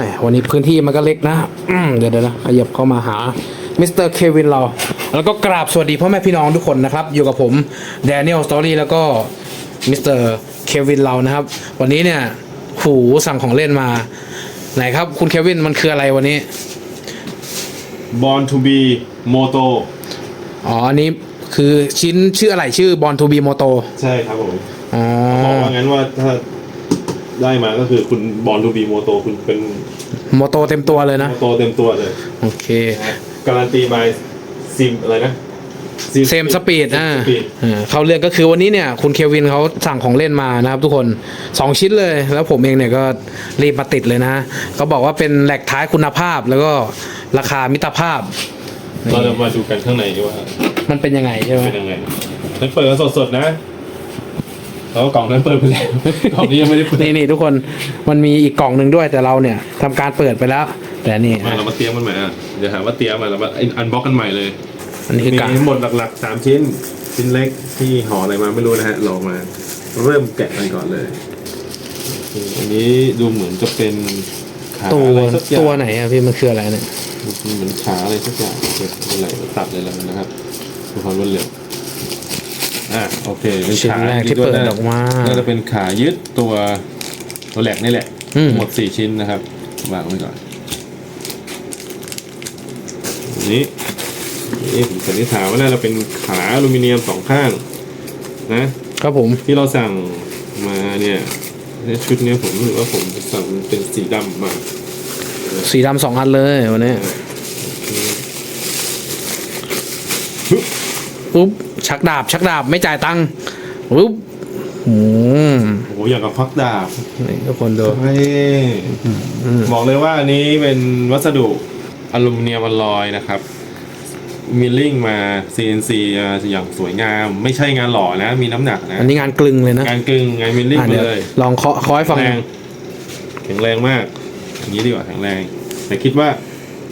หมวันนี้พื้นที่มันก็เล็กนะอืมเดี๋ยวเดี๋ยวนะขยับเข้ามาหามิสเตอร์เควินเรา แล้วก็กราบสวัสดีพ่อแม่พี่น้องทุกคนนะครับ อยู่กับผมแดเนียลสตอรี่แล้วก็มิสเตอร์เควินเรานะครับ วันนี้เนี่ยหูสั่งของเล่นมา ไหนครับ คุณเควินมันคืออะไรวันนี้ Born to be Moto อ๋อ อันนี้คือชิ้นชื่ออะไรชื่อบอลทูบีโมโตใช่ครับผมอ๋อ บอกว่างั้นว่าถ้า ได้มาก็คือคุณ Born to be Moto คุณเป็นโมโตเต็มตัวเลยนะโมโตเต็มตัวเลย โอเคนะฮะการันตีบายซิมอะไรนะเซมสปีดอ่าสปีดอ่าเข้าเรื่องก็คือวันนี้เนี่ย คุณเควินเขาสั่งของเล่นมานะครับทุกคน 2 ชิ้นเลย แล้วผมเองเนี่ยก็รีบมาติดเลยนะเขาบอกว่าเป็นแหลกท้ายคุณภาพแล้วก็ราคามิตรภาพ เราจะมาดูกันข้างในดีว่า มันเป็นยังไงใช่ไหมเป็นยังไงนั้นเปิดกันสดๆนะ แล้วกล่องนั้นเปิดไปแล้วกล่องนี้ยังไม่ได้เปิดนี่นี่ทุกคนมันมีอีกกล่องหนึ่งด้วยแต่เราเนี่ยทำการเปิดไปแล้ว แต่นี่มาเรามาเตรียมมันใหม่อะเดี๋ยวหาว่าเตรียมมาแล้วมาอันบ็อกกันใหม่เลยอันนี้คือมีการทั้งหมดหลักๆสามชิ้น ชิ้นเล็กที่ห่ออะไรมาไม่รู้นะฮะเรามา เริ่มแกะกันก่อนเลยอันนี้ดูเหมือนจะเป็นขาตัวอะไรสักอย่าง ตัวไหนอะพี่มันคืออะไรเนี่ยเหมือนขาอะไรสักอย่างเก็บอะไรตัดเลยแล้วกันนะครับดูความรวดเร็ว อะโอเคเป็นชิ้นขาแรกที่เปิดออกมาน่าจะเป็นขายึดตัวตัวแหลกนี่แหละอืมหมดสี่ชิ้นนะครับวางไว้ก่อนอันนี้นี่ผมสันนิษฐานว่าน่าจะเป็นขาอลูมิเนียมสองข้าง นะ ครับผมที่เราสั่งมาเนี่ยเนี่ยชุดเนี้ยผมรู้สึกว่าผมสั่งเป็นสีดำมา สีดำสองอันเลยวันนี้ปุ๊บ ชักดาบ ชักดาบไม่จ่ายตังค์ปุ๊บอืมโอ้โหอย่างกับพักดาบนี่ทุกคนดูเฮ้ยบอกเลยว่าอันนี้เป็นวัสดุอลูมิเนียมอลลอยนะครับ มิลลิ่งมา CNC อ่าอย่างสวยงาม ไม่ใช่งานหล่อนะ มีน้ำหนักนะอันนี้งานกลึงเลยนะงานกึ่งงานมิลลิ่งอะมาเดี๋ยวเลยลองเคาะเคาะให้ฟังแรงแข็งแรงมาก อย่างนี้ดีกว่าแข็งแรง แต่คิดว่า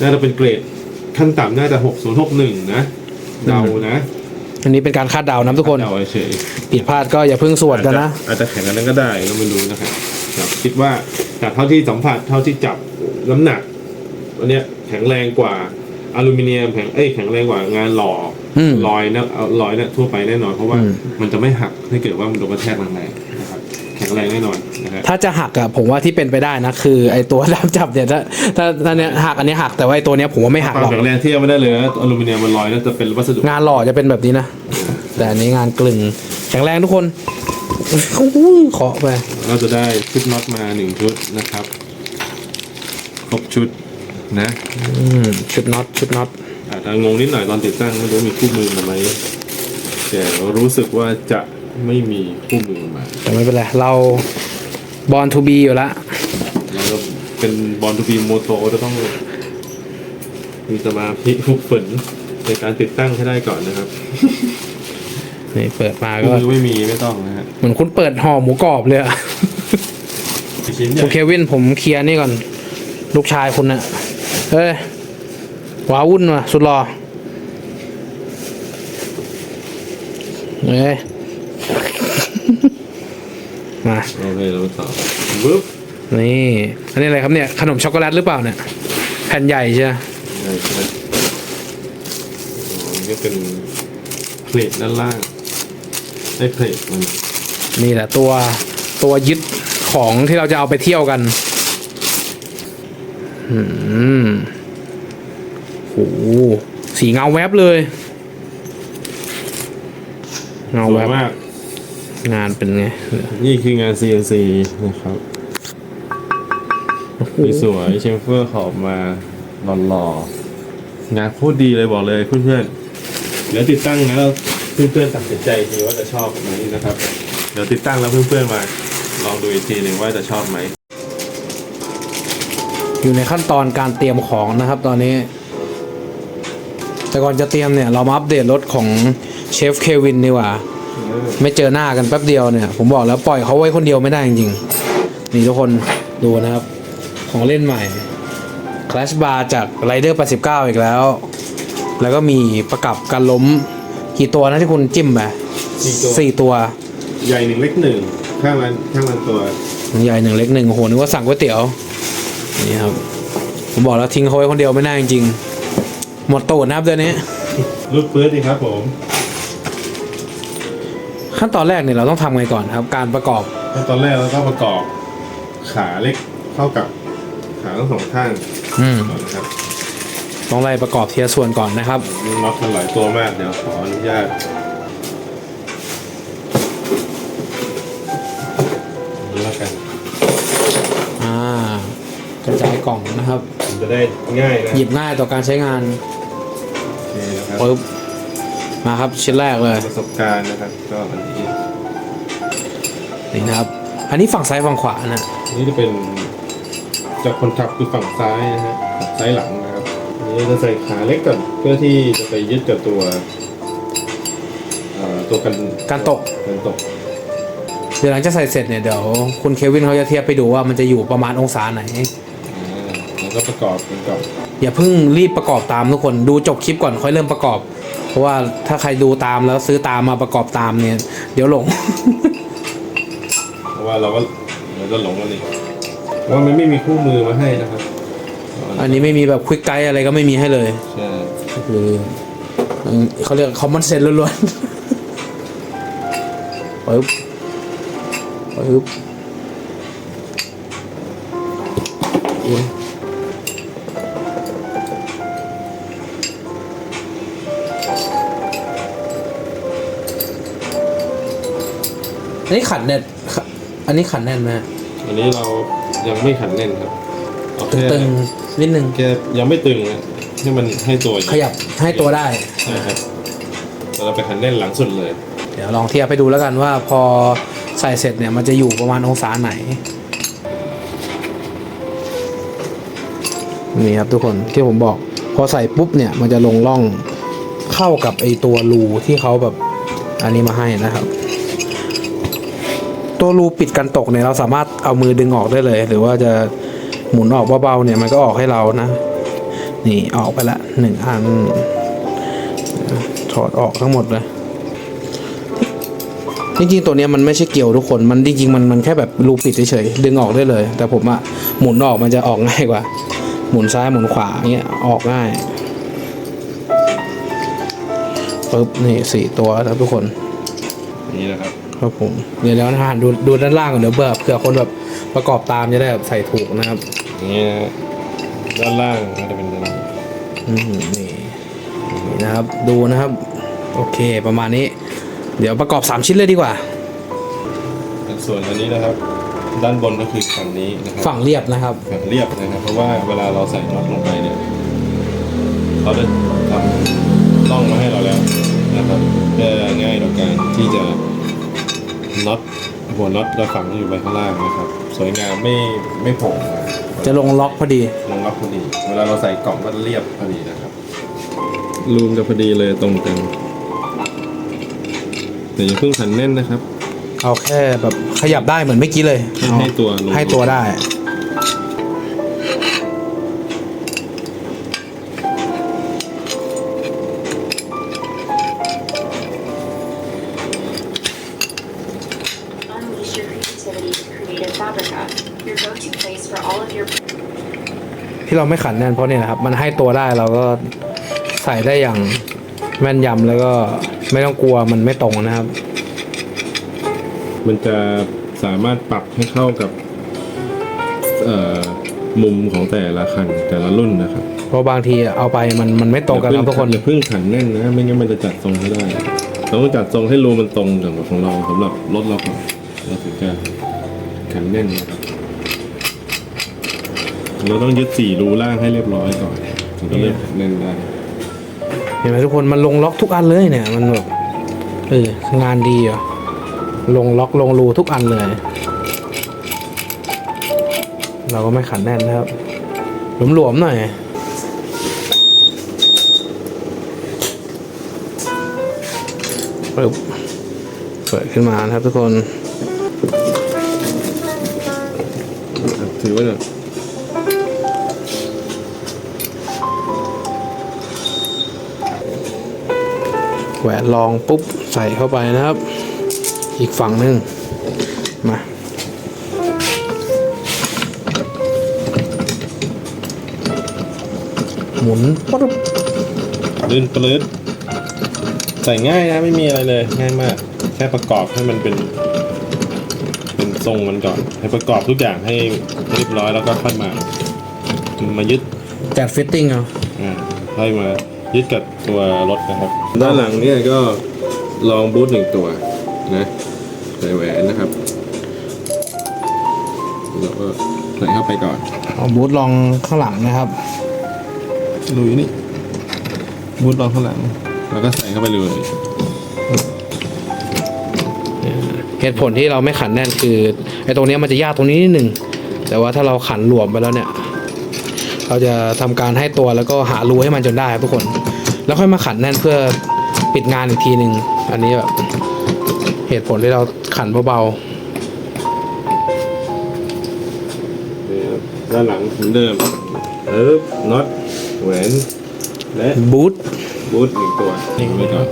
น่าจะเป็นเกรดขั้นต่ำน่าจะ6061นะเดานะ อันนี้เป็นการคาดเดานะทุกคนเดาเฉยผิดพลาดก็อย่าเพิ่งสวดอาจกันจะนะอาจจะแข็งกันนั้นก็ได้ก็ไม่รู้นะครับครับคิดว่าแต่เท่าที่สัมผัสเท่าที่จับน้ำหนักอันเนี้ยแข็งแรงกว่าอลูมิเนียมแข็งเอ้ยแข็งแรงกว่างานหล่ออมลอยนะเอาลอยนะทั่วไปแน่นอน เพราะว่าอืมมันจะไม่หักถ้าเกิดว่ามันโดนกระแทกแรงๆนะครับแข็งแรงแน่นอนนะครับ ถ้าจะหักอะผมว่าที่เป็นไปได้นะคือไอตัวดามจับเนี่ยถ้าถ้าถ้าเนี้ยหักอันนี้หักแต่ว่าไอตัวเนี้ยผมว่าไม่หักควาหมรอกแข็งแรงเทียบไม่ได้เลยนะอลูมิเนียมมันลอยน่าจะเป็นวัสดุงานหล่อจะเป็นแบบนี้นะ แต่อันนี้งานกลึงแข็งแรงทุกคนเคาะไป เราจะได้ชุดน็อตมาหนึ่งชุดนะครับครบชุดนะอืมชุดน็อตชุดน็อตอาจจะงงนิดหน่อยตอนติดตั้งไม่รู้มีคู่มือมาไหมแต่รู้สึกว่าจะไม่มีคู่มือมา แต่ไม่เป็นไรเรา บอลทูบีอยู่แล้วเราจะเป็นบอลทูบีโมโตจะต้อง มีสมาธิทุกฝนในการติดตั้งให้ได้ก่อนนะครับนี่เปิดมาคู่ก็ มือไม่มีไม่ต้องนะฮะเหมือนคุณเปิดห่อหมูกรอบเลยอะชิ้นใหคุญ่ณเควินผมเคลียร์นี่ก่อน ลูกชายคุณนะเฮ้ยว้าวุ่นว่ะสุดหล่อเฮ้ย มาโอเคเราต่อปึ๊บนี่อันนี้อะไรครับเนี่ยขนมช็อกโกแลตหรือเปล่าเนี่ยแผ่นใหญ่ใช่ไหมใช่ใช่อ๋อนี่ก็เป็นเพลทด้านล่างได้เพลทมันนี่แหละตัวตัวยึดของที่เราจะเอาไปเที่ยวกันอืมโหสีเงาแวบเลย เงาสแววยบมาก งานเป็นไง นี่คืองาน CNC นะครับมีสวยเชฟเฟอร์ขอบมาหล่อๆงานโคตรดีเลยบอกเลยเพื่อนๆเดี๋ยวติดตั้งนะแล้วเพื่อนๆตัดสินใจทีว่าจะชอบไหมนะครับ เดี๋ยวติดตั้งแล้วเพื่อนๆมาลองดูอีกทีหนึ่งว่าจะชอบไหมอยู่ในขั้นตอนการเตรียมของนะครับตอนนี้ แต่ก่อนจะเตรียมเนี่ยเรามาอัปเดตรถของเชฟเควินดีกว่า ไม่เจอหน้ากันแป๊บเดียวเนี่ย ผมบอกแล้วปล่อยเขาไว้คนเดียวไม่ได้จริงๆนี่ทุกคนดูนะครับ ของเล่นใหม่ Clash Bar จาก Rider 89 อีกแล้ว แล้วก็มีประกับการล้มกี่ตัวนะที่คุณจิ้มไปสี่ตัวสี่ตัว ใหญ่หนึ่งเล็กหนึ่งข้างละข้างละตัวใหญ่หนึ่งเล็กหนึ่งโอ้โหนึกว่าสั่งก๋วยเตี๋ยวนี่ครับผมบอกแล้วทิ้งเขาไว้คนเดียวไม่ได้จริงๆหมดตูดนะครับเดือนนี้รูดปื้ดดีครับผม ขั้นตอนแรกเนี่ยเราต้องทำไงก่อนครับ การประกอบขั้นตอนแรกเราก็ประกอบขาเล็กเข้ากับขาทั้งสองข้างอืมก่อนนะครับต้องไล่ประกอบทีละส่วนก่อนนะครับมีน็อตมันหลายตัวมากเดี๋ยวขออนุญาตนี่แล้วกันอ่ากระจายกล่องนะครับ มันจะได้ง่ายนะหยิบง่ายต่อการใช้งานโอเคนะครับปึ๊บ มาครับชิ้นแรกเลยประสบการณ์นะครับก็อันนี้นี่นะครับ อันนี้ฝั่งซ้ายฝั่งขวานะนี่จะเป็นจากคนขับคือฝั่งซ้ายนะฮะฝั่งซ้ายหลังนะครับอันนี้จะใส่ขาเล็กก่อนเพื่อที่จะไปยึดกับตัวเอ่อตัวกันการตกกันตกเดี๋ยวหลังจากใส่เสร็จเนี่ยเดี๋ยวคุณเควินเขาจะเทียบไปดูว่ามันจะอยู่ประมาณองศาไหนอ่าแล้วก็ประกอบกันก่อนอย่าเพิ่งรีบประกอบตามทุกคนดูจบคลิปก่อนค่อยเริ่มประกอบเพ ราะว่าถ้าใครดูตามแล้วซื้อตามมาประกอบตามเนี่ย เดี๋ยวหลง เพราะว่าเราก็เราก็หลงกันอีกเพราะว่ามันไม่มีคู่มือมาให้นะครับอันนี้ไม่มีแบบควิกไกด์อะไรก็ไม่มีให้เลยใช่คือเขาเรียกคอมมอนเซนล้วนๆปึ๊บปึ๊บอุ๊ย อันนี้ขันแน่นขอันนี้ขันแน่นไหมฮะอันนี้เรายังไม่ขันแน่นครับเอาแค่ตึงๆนิดนึงแค่ยังไม่ตึงนะให้มันให้ตัวขยับให้ตัวได้ ใช่ครับเราไปขันแน่นหลังสุดเลยเดี๋ยวลองเทียบไปดูแล้วกันว่าพอใส่เสร็จเนี่ยมันจะอยู่ประมาณองศาไหน นี่ครับทุกคนที่ผมบอก พอใส่ปุ๊บเนี่ยมันจะลงร่องเข้ากับไอตัวรูที่เขาแบบอันนี้มาให้นะครับ ตัวรูปิดกันตกเนี่ยเราสามารถเอามือดึงออกได้เลย หรือว่าจะหมุนออกเบาๆเนี่ยมันก็ออกให้เรานะ นี่ออกไปละหนึ่งอันถอดออกทั้งหมดเลยจริงๆตัวเนี้ยมันไม่ใช่เกี่ยวทุกคน มันจริงๆมันมันแค่แบบรูปิดเฉยๆดึงออกได้เลย แต่ผมอะหมุนออกมันจะออกง่ายกว่า หมุนซ้ายหมุนขวาเงี้ยออกง่ายปึ๊บนี่สี่ตัวครับทุกคน นี่นะครับ ครับผมเดี๋ยวแล้วนะฮะดูดูด้านล่างก่อนเดี๋ยวเบื่อเผื่อคนแบบประกอบตามจะได้แบบใส่ถูกนะครับนี่นะด้านล่างก็จะเป็นด้านอืมนี่นี่นะครับดูนะครับ โอเคประมาณนี้ เดี๋ยวประกอบสามชิ้นเลยดีกว่า ส่วนอันนี้นะครับ ด้านบนก็คือฝั่งนี้นะครับฝั่งเรียบนะครับฝั่งเรียบนะครับ เพราะว่าเวลาเราใส่น็อตลงไปเนี่ยเขาจะทำร่องมาให้เราแล้วนะครับเพื่อง่ายต่อการที่จะ น็อตหัวน็อตเราฝังอยู่ไปข้างล่างนะครับ สวยงามไม่ไม่โผล่มาจะลงล็อกพอดี ลงล็อกพอดี เวลาเราใส่กล่องก็เรียบพอดีนะครับรูมจะพอดีเลยตรงกันแต่อย่าเพิ่งขันแน่นนะครับ เอาแค่แบบขยับได้เหมือนเมื่อกี้เลยให้เอาให้ตัวลง ให้ตัวได้ ที่เราไม่ขันแน่นเพราะเนี่ยนะครับ มันให้ตัวได้เราก็ใส่ได้อย่างแม่นยำแล้วก็ไม่ต้องกลัวมันไม่ตรงนะครับ มันจะสามารถปรับให้เข้ากับเอ่อมุมของแต่ละคันแต่ละรุ่นนะครับเพราะบางทีเอาไปมันมันไม่ตรงกันครับทุกคนอย่าเพิ่งขันแน่นนะไม่งั้นมันจะจัดทรงไม่ได้เราต้องจัดทรงให้รูมันตรงกับของเราสำหรับรถเราก่อนเราถึงจะขันแน่นนะครับ เราต้องยึดสี่รูล่างให้เรียบร้อยก่อนถึงจะเริ่มขันแน่นได้เห็นไหมทุกคนมันลงล็อกทุกอันเลยเนี่ย มันแบบเอองานดีอะลงล็อกลงรูทุกอันเลย เราก็ไม่ขันแน่นนะครับหลวมๆหน่อยปึ๊บเปิดขึ้นมานะครับทุกคนถือว่าเนี่ย แหวนรองปุ๊บใส่เข้าไปนะครับ อีกฝั่งหนึ่งมาหมุนปุ๊บลื่นปลื้ดใส่ง่ายนะไม่มีอะไรเลยง่ายมาก แค่ประกอบให้มันเป็น เป็นทรงมันก่อน ให้ประกอบทุกอย่างให้เรียบร้อยแล้วก็ค่อยมา มายึดจัดฟิตติ้งเอาอ่าค่อยมา ยึดกับตัวรถนะครับ ด้านหลังเนี่ยก็ลองบูทหนึ่งตัวนะใส่แหวนนะครับแล้วก็ใส่เข้าไปก่อนเอาบูทลองข้างหลังนะครับลุยนี่บูทลองข้างหลัง แล้วก็ใส่เข้าไปเลยเหตุผลที่เราไม่ขันแน่นคือไอ้ตรงเนี้ยมันจะยากตรงนี้นิดหนึ่งแต่ว่าถ้าเราขันหลวมไปแล้วเนี่ย เราจะทำการให้ตัวแล้วก็หารูให้มันจนได้ครับทุกคน แล้วค่อยมาขันแน่นเพื่อปิดงานอีกทีหนึ่งอันนี้แบบเหตุผลที่เราขันเบานี่ครับด้านหลังเหมือนเดิมเออน็อตแหวนและๆบูทบูทหนึ่งตัวนี่ไว้ก่อน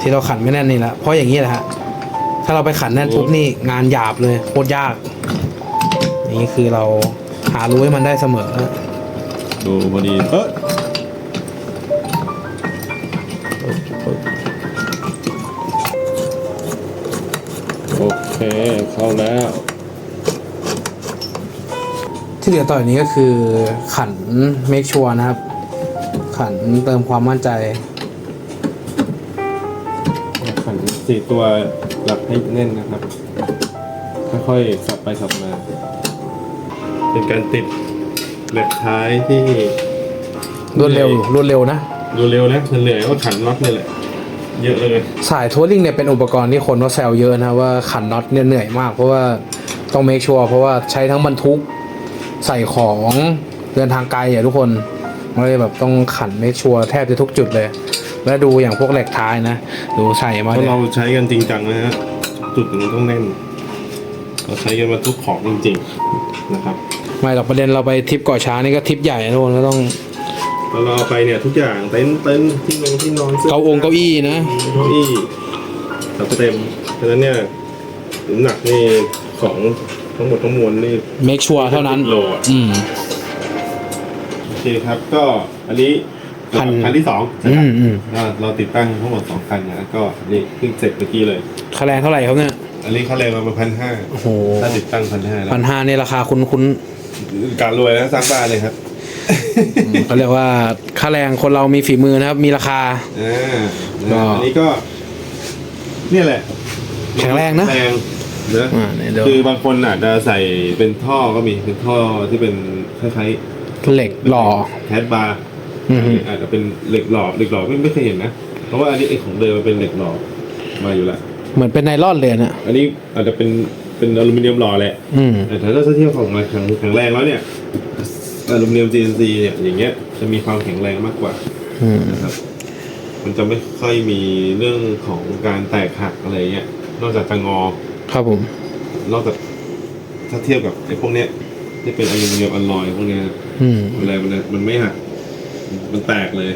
ที่เราขันไม่แน่นนี่แหละเพราะอย่างนี้แหละฮะถ้าเราไปขันแน่นปุ๊บนี่งานหยาบเลยโคตรยาก นี่คือเราหารูให้มันได้เสมอ ดูพอดีเออโอเค เข้าแล้ว ที่เหลือต่อจากนี้ก็คือขัน make sure นะครับ ขันเติมความมั่นใจ ขันสี่ตัวหลักให้แน่นนะครับ ค่อยๆสับไปสับมา เป็นการติดเหล็กท้ายที่รวดเร็วรวดเร็วนะ ดูเร็วนะเหนื่อยว่าขันน็อตนี่แหละ เยอะเลยสายทัวริงเนี่ยเป็นอุปกรณ์ที่คนก็แซวเยอะนะว่าขันน็อตเนี่ยเหนื่อยมากเพราะว่าต้อง make sure เพราะว่าใช้ทั้งบรรทุกใส่ของเดินทางไกลอะทุกคนมันเลยแบบต้องขัน make sure แทบจะทุกจุดเลย แล้วดูอย่างพวกเหล็กท้ายนะ ดูใส่มาเพราะเนี่ยเราใช้กันจริงจังนะฮะจุดมันต้องแน่น เราใช้กันมาทุกของจริงๆนะครับ ไม่หรอกประเด็นเราไปทริปเกาะช้างนี่ก็ทริปใหญ่นะทุกคนก็ต้องแล้วเราเอาไปเนี่ยทุกอย่างเต็นท์เต็นท์ที่นอนที่นอนสื้เกาองค์เก้าอี้นะเก้าอี้จัดเต็มเพราะฉะนั้นเนี่ยน้ำหนักนี่ของทั้งหมดทั้งมวลนี่ make sure เท่านั้นโลอะอืม โอเคครับ ก็อันนี้คัน คันที่สองอืมอืมเราเราติดตั้งทั้งหมดสองคันนะก็นี่เพิ่งเสร็จเมื่อกี้เลย ค่าแรงเท่าไหร่ครับเนี่ยอันนี้เขาแรงมาพันห้าโอ้โหถ้าติดตั้งพันห้าแล้ว พันห้าเนี่ยราคาคุ้นคุ้น การรวยนะสร้างบ้านเลยครับๆเขาเรียกว่าค่าแรงคนเรามีฝีมือนะครับ มีราคาอ่าก็อันนี้ก็ เนี่ยแหละแข็งแรงนะแรงนะอ่าเนี่ยเดี๋ยวคือบางคนอาจจะใส่เป็นท่อก็มีเป็นท่อที่เป็นคล้ายเหล็กหล่อๆแคดบาร์อือฮึอาจจะเป็นเหล็กหล่อเหล็กหล่อไม่ไม่เคยเห็นนะเพราะว่าอันนี้ไอ้ของเดิมมันเป็นเหล็กหล่อมาอยู่แล้วเหมือนเป็นไนลอนเลยนะอันนี้อาจจะเป็น เป็นอลูมิเนียมหล่อแหละอืมแต่ถ้าถ้าเทียบของมันแข็งแข็งแรงแล้วเนี่ยอลูมิเนียม GNC เนี่ยอย่างเงี้ยจะมีความแข็งแรงมากกว่าอืมนะครับ มันจะไม่ค่อยมีเรื่องของการแตกหักอะไรเงี้ย นอกจากจะงอ ครับผม นอกจากถ้าเทียบกับไอ้พวกเนี้ยที่เป็นอลูมิเนียมอลลอยพวกเนี้ยอืม อะไรมันมันไม่หักมันแตกเลย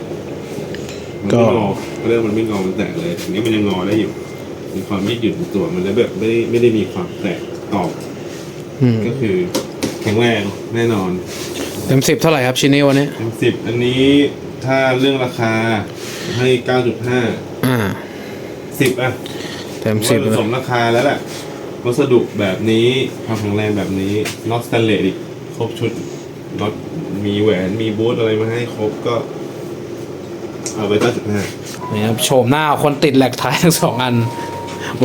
มันก็ ไม่งอเรื่องมันไม่งอมันแตกเลยอันนี้มันยังงอได้อยู่ มีความยืดหยุ่นในตัวมันแล้วแบบไม่ได้ไม่ได้มีความแตกตอกอืมก็คือแข็งแรงแน่นอนเต็มสิบเท่าไหร่ครับชิ้นนี้วันนี้ เต็มสิบอันนี้ถ้าเรื่องราคาให้เก้าจุดห้าอ่าสิบอะเต็มผสิบมเลว่ายสมราคาแล้วแหละวัสดุแบบนี้ความแข็งแรงแบบนี้น็อตสแตนเลสอีกครบชุดน็อตมีแหวนมีบูทอะไรมาให้ครบก็ เอาไปเก้าจุดห้า นี่ครับโฉมหน้าคนติดแหลกท้ายทั้งสองอัน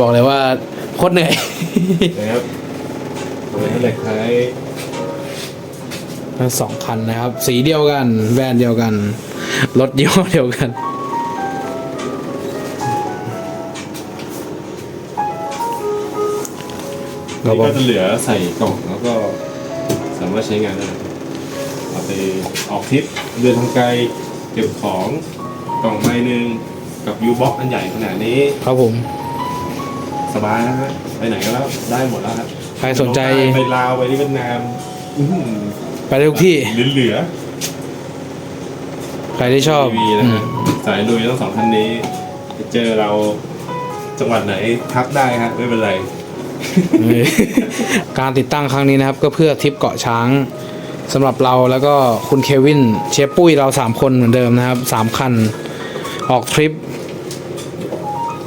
บอกเลยว่าโคตรเหนื่อยนะครับเอาไปให้เหล็กท้ายทั้งสองคันนะครับ สีเดียวกันแบรนด์เดียวกัน รถยี่ห้อเดียวกันนี่ก็จะเหลือใส่กล่องแล้วก็สามารถใช้งานได้เลยเอาไปออกทริปเดินทางไกลเก็บของกล่องใบหนึ่งกับยูบ็อกอันใหญ่ขนาดนี้ ครับผม สบายนะฮะไปไหนก็แล้วได้หมดแล้วครับใครสนใจ ไปลาวไปที่เวียดนามอื้อหือไปได้ทุกที่ เหลือใครที่ชอบทีวีนะฮะสายลุยทั้งสองท่านนี้ไปเจอเราจังหวัดไหนทักได้ฮะไม่เป็นไรอืมการติดตั้งครั้งนี้นะครับ ก็เพื่อทริปเกาะช้างสำหรับเราแล้วก็คุณเควินเชฟปุ้ยเราสามคนเหมือนเดิมนะครับสามคัน ออกทริป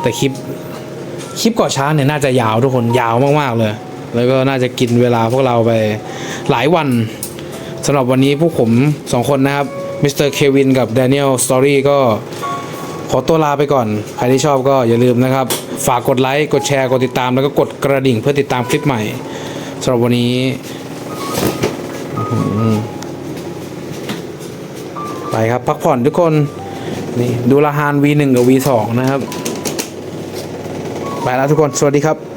แต่คลิป คลิปก่อช้างเนี่ยน่าจะยาวทุกคนยาวมากๆเลย แล้วก็น่าจะกินเวลาพวกเราไปหลายวันสำหรับวันนี้พวกผมสองคนนะครับมิสเตอร์เควินกับแดเนียลสตอรี่ก็ขอตัวลาไปก่อน ใครที่ชอบก็อย่าลืมนะครับ ฝากกดไลค์ กดแชร์ กดติดตาม แล้วก็กดกระดิ่งเพื่อติดตามคลิปใหม่สำหรับวันนี้ไปครับ พักผ่อนทุกคน นี่ดูละฮาน V1 กับ V2 นะครับ ไปแล้วทุกคน สวัสดีครับ